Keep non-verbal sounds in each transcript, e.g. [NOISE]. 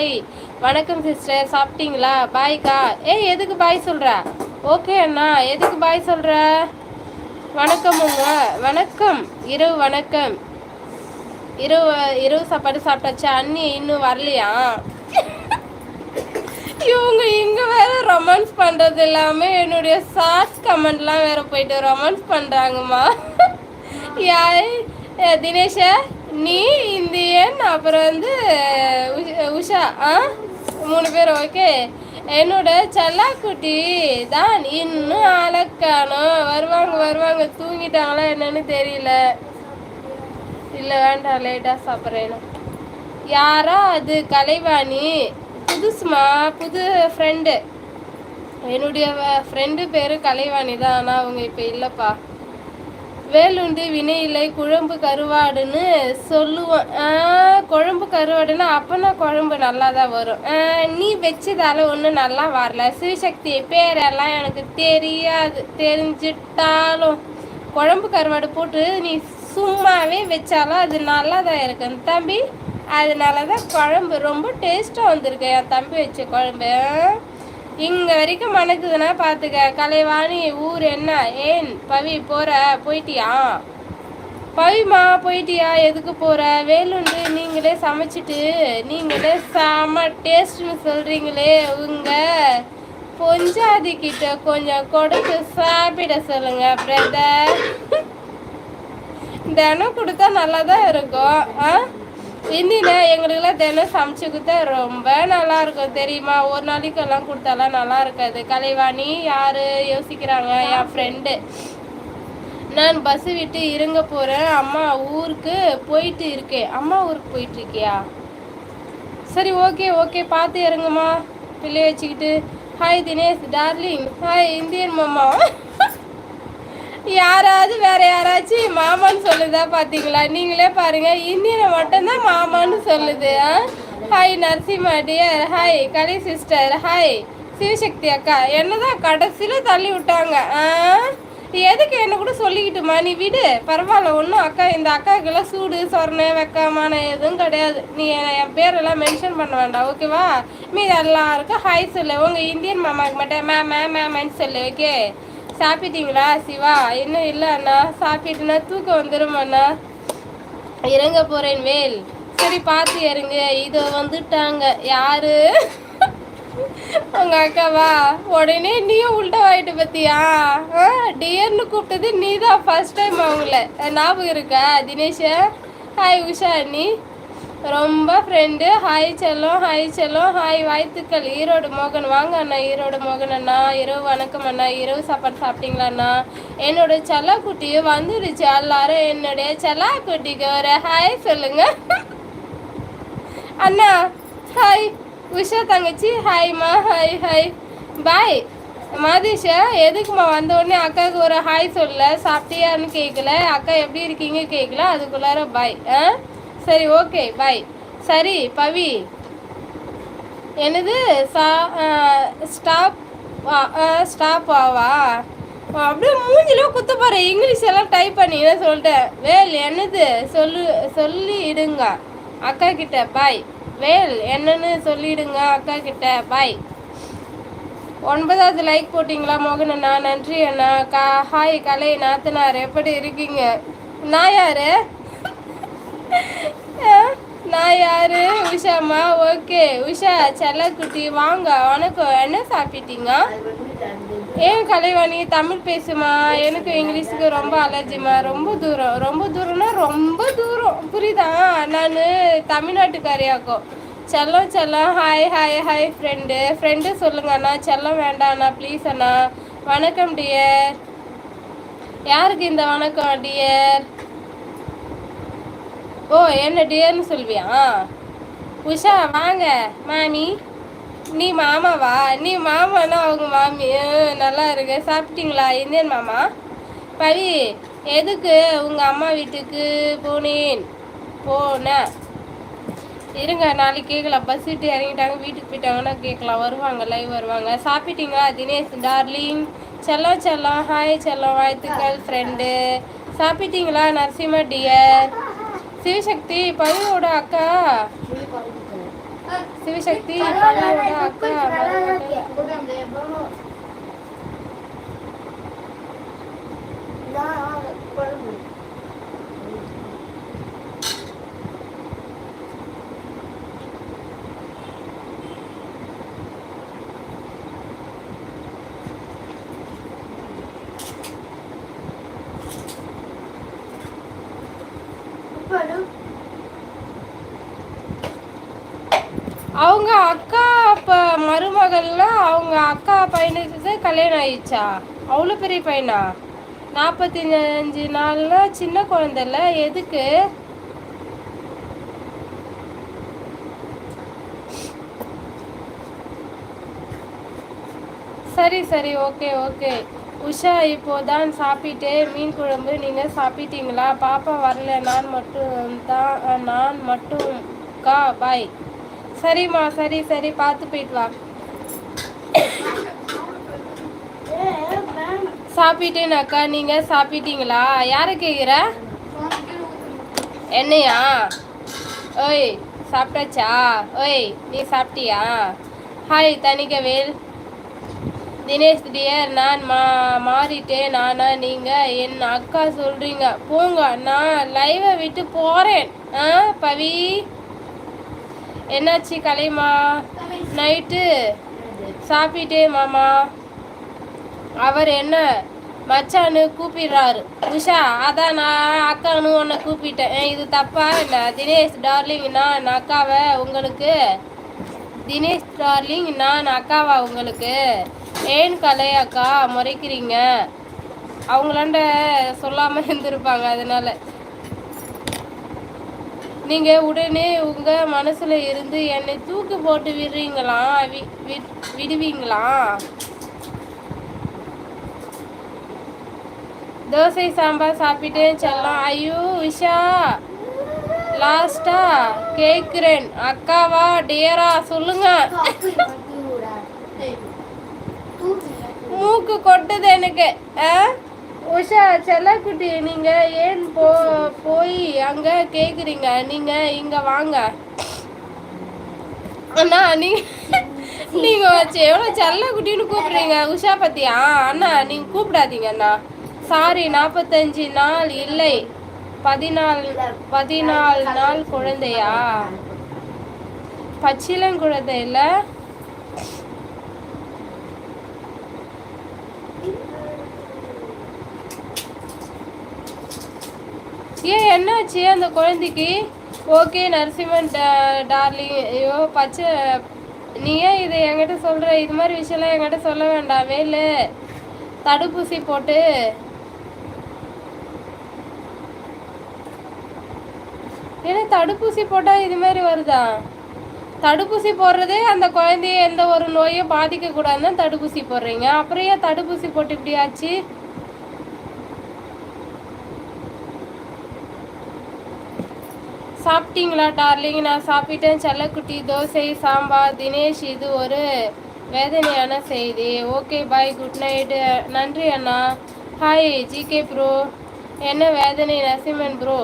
கலை. வணக்கம் சிஸ்டர் சாப்பிட்டீங்களா? பாய்க்கா ஏய் எதுக்கு பாய் சொல்ற? ஓகே அண்ணா எதுக்கு பாய் சொல்ற? வணக்கமுங்க வணக்கம். இரவு வணக்கம். இரவு இரவு சாப்பாடு சாப்பிட்டாச்சா? அண்ணி இன்னும் வரலையா? இவங்க இங்கே வேற ரொமான்ஸ் பண்றது இல்லாமல் என்னுடைய ஷார்ட்ஸ் கமெண்ட்லாம் வேற போயிட்டு ரொமான்ஸ் பண்றாங்கம்மா. யார்? தினேஷ? நீ இந்தியன் அப்புறம் வந்து உஷா ஆ? மூணு பேர் ஓகே என்னோட செல்லாக்குட்டி தான் இன்னும் அழக்கானோ? வருவாங்க வருவாங்க தூங்கிட்டாங்களா என்னன்னு தெரியல. இல்லை வேண்டாம் லேட்டாக சாப்பிட்றேன் யாரா அது? கலைவாணி. புதுசுமா? புது ஃப்ரெண்டு என்னுடைய ஃப்ரெண்டு பேர் கலைவாணி தான். ஆனால் அவங்க இப்போ இல்லைப்பா. வேலுண்டு வினை இல்லை குழம்பு கருவாடுன்னு சொல்லுவோம் குழம்பு கருவாடுன்னா அப்போனா குழம்பு நல்லா தான் வரும் நீ வச்சதால ஒன்றும் நல்லா வரல. சிவசக்தி பேரெல்லாம் எனக்கு தெரியாது. தெரிஞ்சிட்டாலும் குழம்பு கருவாடு போட்டு நீ சும்மாவே வச்சாலும் அது நல்லா தான் இருக்கும். தம்பி அதனால தான் குழம்பு ரொம்ப டேஸ்ட்டாக வந்திருக்கு. என் தம்பி வச்ச குழம்பு இங்கே வரைக்கும் மணக்குதுன்னா பார்த்துக்க கலைவாணி ஊர் என்ன? ஏன் பவி போகிற போயிட்டியா? பவிமா போயிட்டியா? எதுக்கு போகிற வேலுண்டு நீங்களே சமைச்சிட்டு நீங்களே செம டேஸ்ட்னு சொல்கிறீங்களே உங்கள் பொஞ்சாதி கிட்ட கொஞ்சம் கொடுத்து சாப்பிட சொல்லுங்க பிரதர் [LAUGHS] தினம் கொடுத்தா நல்லா தான் இருக்கும். ஆ? இந்தியில எங்களுக்குலாம் தினம் சமைச்சு கொடுத்தா ரொம்ப நல்லா இருக்கும் தெரியுமா? ஒரு நாளைக்கு எல்லாம் கொடுத்தாலாம் நல்லா இருக்காது கலைவாணி யாரு யோசிக்கிறாங்க? என் ஃப்ரெண்டு நான் பஸ் விட்டு இறங்க போறேன். அம்மா ஊருக்கு போயிட்டு இருக்கேன் அம்மா ஊருக்கு போயிட்டு இருக்கியா? சரி ஓகே ஓகே பார்த்து இறங்குமா? பிள்ளைய வச்சுக்கிட்டு. Hi Dinesh darling hi Indian மாமா. யாராவது வேற யாராச்சும் மாமான்னு சொல்லுதா பாத்தீங்களா? நீங்களே பாருங்க இந்தியனை மட்டும்தான் மாமான்னு சொல்லுது ஆ? Hi Narasimha dear hi Kalai sister hi Sivasakthi அக்கா. என்னதான் கடைசியில தள்ளி விட்டாங்க ஆ? எதுக்கு என்ன கூட சொல்லிக்கிட்டுமா? நீ விடு. பரவாயில்ல ஒன்றும் அக்கா இந்த அக்காவுக்கெல்லாம் சூடு சொரணை வெக்கமான எதுவும் கிடையாது. நீ என் பேரெல்லாம் மென்ஷன் பண்ண வேண்டாம் ஓகேவா மீது எல்லாருக்கும் ஹாய் சொல்லு. உங்கள் இந்தியன் மாமாக்கு மட்டும் மே மேம் மேமன்னு சொல்லு ஓகே சாப்பிட்டீங்களா? சிவா இன்னும் இல்லை அண்ணா. சாப்பிட்டுனா தூக்கம் வந்துடும் அண்ணா. இறங்க போறேன் மேல். சரி பார்த்து இறங்க. இது வந்துட்டாங்க. யாரு? உங்க அக்காவா? உடனே நீயும் உள்டா ஆயிட்டு பத்தியா டியர்னு கூப்பிட்டது நீ தான் ஃபர்ஸ்ட் டைம் அவங்கள ஞாபகம் இருக்கா தினேஷா? ஹாய் உஷா அண்ணி. ரொம்ப ஃப்ரெண்டு ஹாய் செல்லம் ஹாய் செல்லம். ஹாய் வாழ்த்துக்கள். ஈரோடு மோகன். வாங்க அண்ணா ஈரோடு மோகன் அண்ணா. இரவு வணக்கம் அண்ணா. இரவு சாப்பாடு சாப்பிட்டீங்களா அண்ணா? என்னோட செல்லக்குட்டி வந்துடுச்சு எல்லாரும் என்னுடைய செல்லாக்குட்டிக்கு ஒரு ஹாய் சொல்லுங்க. அண்ணா ஹாய் உஷா தங்கச்சி ஹாய்மா ஹாய் ஹாய் பாய் மாதேஷா எதுக்குமா வந்த உடனே அக்காவுக்கு ஒரு ஹாய் சொல்ல சாப்பிட்டியான்னு கேட்கல அக்கா எப்படி இருக்கீங்க கேட்கல அதுக்குள்ளார பாய் ஆ? சரி ஓகே பாய் சரி பவி. என்னது? சா ஸ்டாப் ஸ்டாப் ஆவா? அப்படியே மூஞ்சில குத்த பாரு. இங்கிலீஷ் எல்லாம் டைப் பண்ணின்னு சொல்லிட்டேன் வேல் என்னது? சொல்லு சொல்லி இடுங்க அக்கா கிட்ட பாய் வேல் என்னன்னு சொல்லிடுங்க அக்கா கிட்ட பாய் ஒன்பதாவது லைக் போட்டிங்களா மோகன் அண்ணா? நன்றி அண்ணா. கா ஹாய் கலை நாத்தனார் எப்படி இருக்கீங்க? நான் யாரு? உஷாமா ஓகே. உஷா செல்லக்குட்டி வாங்க. வணக்கம். என்ன சாப்பிட்டீங்க? ஏன் கலைவாணி தமிழ் பேசுமா? எனக்கு இங்கிலீஷுக்கு ரொம்ப அலர்ஜிமா ரொம்ப தூரம். ரொம்ப தூரம்னா ரொம்ப தூரம். புரியுதா? நான் தமிழ்நாட்டுக்காரியாக்கும் செல்லம் செல்லம். Hi hi hi friend friend சொல்லுங்க அண்ணா. செல்லம் வேண்டாம் அண்ணா. ப்ளீஸ் அண்ணா. வணக்கம் டியர் யாருக்கு இந்த வணக்கம் டியர் ஓ என்ன டியர்னு சொல்வியா உஷா வாங்க. மாமி நீ மாமாவா நீ மாமானா அவங்க மாமி. நல்லா இருக்கு. சாப்பிட்டீங்களா? இந்தியன் மாமா? பவி எதுக்கு உங்கள் அம்மா வீட்டுக்கு போனேன்? போனேன் இருங்க நாளைக்கு கேட்கலாம் பஸ் விட்டு இறங்கிட்டாங்க. வீட்டுக்கு போயிட்டாங்கன்னா கேட்கலாம் வருவாங்க லைவ் வருவாங்க. சாப்பிட்டீங்களா தினேஷ்? டார்லிங் செல்லம் செல்லம். ஹாய் செல்லம். வாழ்த்துக்கள் ஃப்ரெண்டு சாப்பிட்டீங்களா நரசிம்ம டியர் சிவசக்தி பவியோட அக்கா. சிவசக்தி பவியோட அக்கா. அவங்க அக்கா அப்ப மருமகள்லாம் அவங்க அக்கா பையனுக்கு கல்யாணம் ஆயிடுச்சா? அவ்வளோ பெரிய பையனா? நாற்பத்தி அஞ்சு நாள்ல சின்ன குழந்தைல எதுக்கு? சரி சரி ஓகே ஓகே. உஷா இப்போதான் சாப்பிட்டு மீன் குழம்பு நீங்கள் சாப்பிட்டீங்களா? பாப்பா வரல நான் மட்டும் தான் நான் மட்டும் கா பாய். சரிம்மா சரி சரி பார்த்து போயிட்டு வா. சாப்பிட்டேனாக்கா நீங்கள் சாப்பிட்டீங்களா? யாரை கேட்குற என்னையா? ஓய் சாப்பிட்டாச்சா? ஓய் நீ சாப்பிட்டியா? ஹாய் தணிக்கவேல் தினேஷ் டியர் நான் மா மாறிட்டேன். நானா நீங்கள் என் அக்கா சொல்கிறீங்க போங்க நான் லைவை விட்டு போகிறேன் ஆ பவி? என்னாச்சு கலைமா? நைட்டு சாப்பிட்டே மாமா. அவர் என்ன மச்சான்னு கூப்பிடுறாரு. உஷா அதான் நான் அக்கான்னு உன்னை கூப்பிட்டேன். இது தப்பா என்ன தினேஷ் டார்லிங் நான் அக்காவை உங்களுக்கு தினேஷ் டார்லிங் நான் அக்காவா உங்களுக்கு? ஏன் கலை அக்கா முறைக்கிறீங்க? அவங்களாண்ட சொல்லாம இருந்திருப்பாங்க அதனால. நீங்க உடனே உங்க மனசுல இருந்து என்னை தூக்கி போட்டு விடுறீங்களா? வி- விடுவீங்களா? தோசை சாம்பார் சாப்பிட்டேன் செல்லம். ஐயோ உஷா! லாஸ்டா கேக்குறேன். அக்காவா டியரா சொல்லுங்க. மூக்கு கொட்டுது எனக்கு. ஆ? உஷா செல்லக்குட்டி நீங்க ஏன் போ போய் அங்க கேக்குறீங்க? நீங்க இங்க வாங்க. அண்ணா நீங்க நீங்க வச்சு எவ்வளவு செல்லக்குட்டின்னு கூப்பிடுறீங்க? உஷா பத்தியா? அண்ணா நீங்க கூப்பிடாதீங்க அண்ணா. சாரி நாற்பத்தஞ்சு நாள் இல்லை. பதினாலு பதினாலு நாள் குழந்தையா? பச்சிலங்குழந்தை இல்லை? ஏன் என்னாச்சு அந்த குழந்தைக்கு? ஓகே நரசிம்மன் டா- டார்லிங் ஐயோ பச்சை நீ ஏன் இதை என்கிட்ட சொல்ற? இது மாதிரி விஷயம்லாம் என்கிட்ட சொல்ல வேண்டாம் வேலு தடுப்பூசி போட்டு. ஏன்னா தடுப்பூசி போட்டால் இது மாதிரி வருதா? தடுப்பூசி போடுறதே அந்த குழந்தைய எந்த ஒரு நோயும் பாதிக்க கூடாதுன்னு தடுப்பூசி போடுறீங்க. அப்புறம் ஏன் தடுப்பூசி போட்டு இப்படி ஆச்சு? சாப்பிட்டீங்களா டார்லிங் நான் சாப்பிட்டேன். செல்லக்குட்டி தோசை சாம்பார் தினேஷ் இது ஒரு வேதனையான செய்தி. ஓகே பாய் குட் நைட்டு நன்றி அண்ணா. ஹாய் ஜிகே ப்ரோ என்ன வேதனை நரசிம்மன் ப்ரோ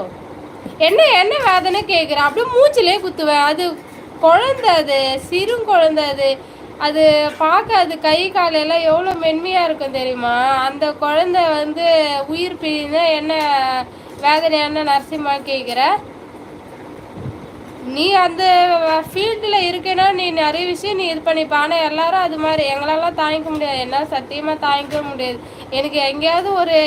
என்ன என்ன வேதனை கேட்குறேன் அப்படியே மூச்சிலே குத்துவேன். அது குழந்தை அது சிறு குழந்தை அது. அது பார்க்க அது கை காலையெல்லாம் எவ்வளோ மென்மையாக இருக்கும் தெரியுமா? அந்த குழந்தை வந்து உயிர் பிரிந்தா என்ன வேதனையான நரசிம்மா கேட்குற நீ அந்த ஃபீல்டில் இருக்கேன்னா நீ நிறைய விஷயம் நீ இது பண்ணிப்ப. ஆனால் எல்லாரும் அது மாதிரி. எங்களெல்லாம் தாங்கிக்க முடியாது. என்ன சத்தியமாக தாங்கிக்க முடியாது. எனக்கு எங்கேயாவது ஒரு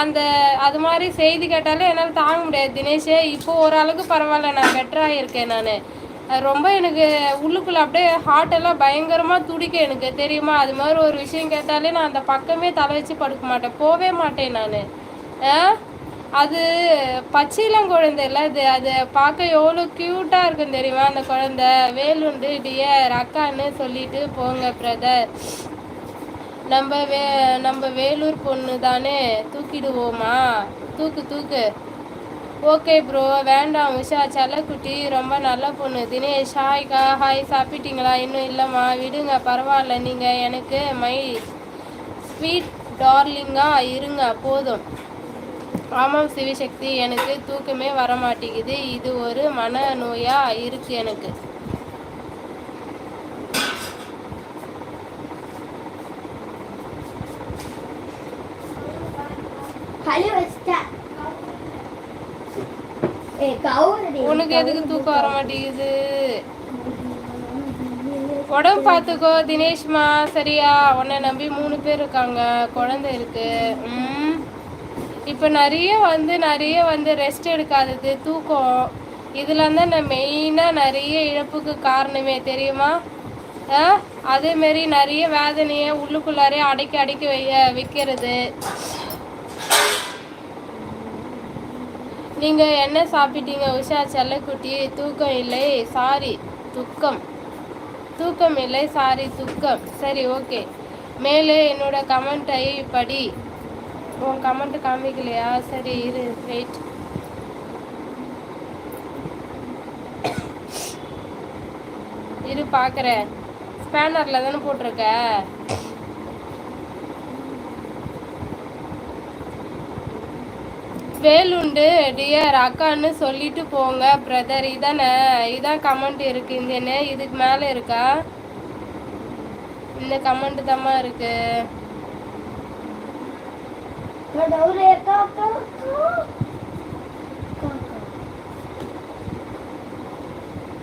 அந்த அது மாதிரி செய்தி கேட்டாலே என்னால் தாங்க முடியாது. தினேஷே இப்போ ஓரளவுக்கு பரவாயில்ல நான் பெட்டராக இருக்கேன் நான். ரொம்ப எனக்கு உள்ளுக்குள்ள அப்படியே ஹார்ட் எல்லாம் பயங்கரமாக துடிக்கும் எனக்கு தெரியுமா? அது மாதிரி ஒரு விஷயம் கேட்டாலே நான் அந்த பக்கமே தலை வச்சு படுக்க மாட்டேன். போவே மாட்டேன் நான். அது பச்சிலம் குழந்தை இல்லை அது. அது பார்க்க எவ்வளோ க்யூட்டாக இருக்கும் தெரியுமா? அந்த குழந்தை. வேலுண்டு டியர் அக்கான்னு சொல்லிட்டு போங்க பிரதர் நம்ம வே நம்ம வேலூர் பொண்ணு தானே? தூக்கிடுவோமா? தூக்கு தூக்கு. ஓகே ப்ரோ வேண்டாம். உஷா செல்லக்குட்டி ரொம்ப நல்ல பொண்ணு. தினேஷ் ஹாய்க்கா ஹாய் சாப்பிட்டீங்களா? இன்னும் இல்லைம்மா. விடுங்க பரவாயில்ல. நீங்கள் எனக்கு மை ஸ்வீட் டார்லிங்காக இருங்க போதும். ஆமாம் சிவசக்தி. எனக்கு தூக்கமே வரமாட்டேங்குது. இது ஒரு மன நோயாக இருக்குது எனக்கு. கவுரடி உனக்கு எதுக்கு தூக்கம் வர மாட்டேங்குது உடம்பு பார்த்துக்கோ தினேஷ்மா. சரியா? உன்னை நம்பி மூணு பேர் இருக்காங்க. குழந்தை இருக்கு. ம். இப்போ நிறைய வந்து நிறைய வந்து ரெஸ்ட் எடுக்காதது தூக்கம். இதெல்லாம் தான் நான் மெயினாக நிறைய இழப்புக்கு காரணமே. தெரியுமா? அதேமாரி நிறைய வேதனையை உள்ளுக்குள்ளாரே அடக்கி அடக்கி வைக்கிறது. நீங்கள் என்ன சாப்பிட்டீங்க? உஷா செல்லக்குட்டி தூக்கம் இல்லை சாரி துக்கம். தூக்கம் இல்லை சாரி துக்கம். சரி ஓகே. மேலே என்னோட கமெண்ட்டை படி. உன் கமெண்ட் காமிக்கலையா? சரி இரு வெயிட் இரு பார்க்குறேன் ஸ்பேனரில் தானே போட்டிருக்க? வேலுண்டு டியர் அக்கான்னு சொல்லிட்டு போங்க பிரதர் இதானே இதான் கமெண்ட் இருக்கு. இந்த இதுக்கு மேலே இருக்கா? இந்த கமெண்ட் தாம்மா இருக்கு. அக்கா.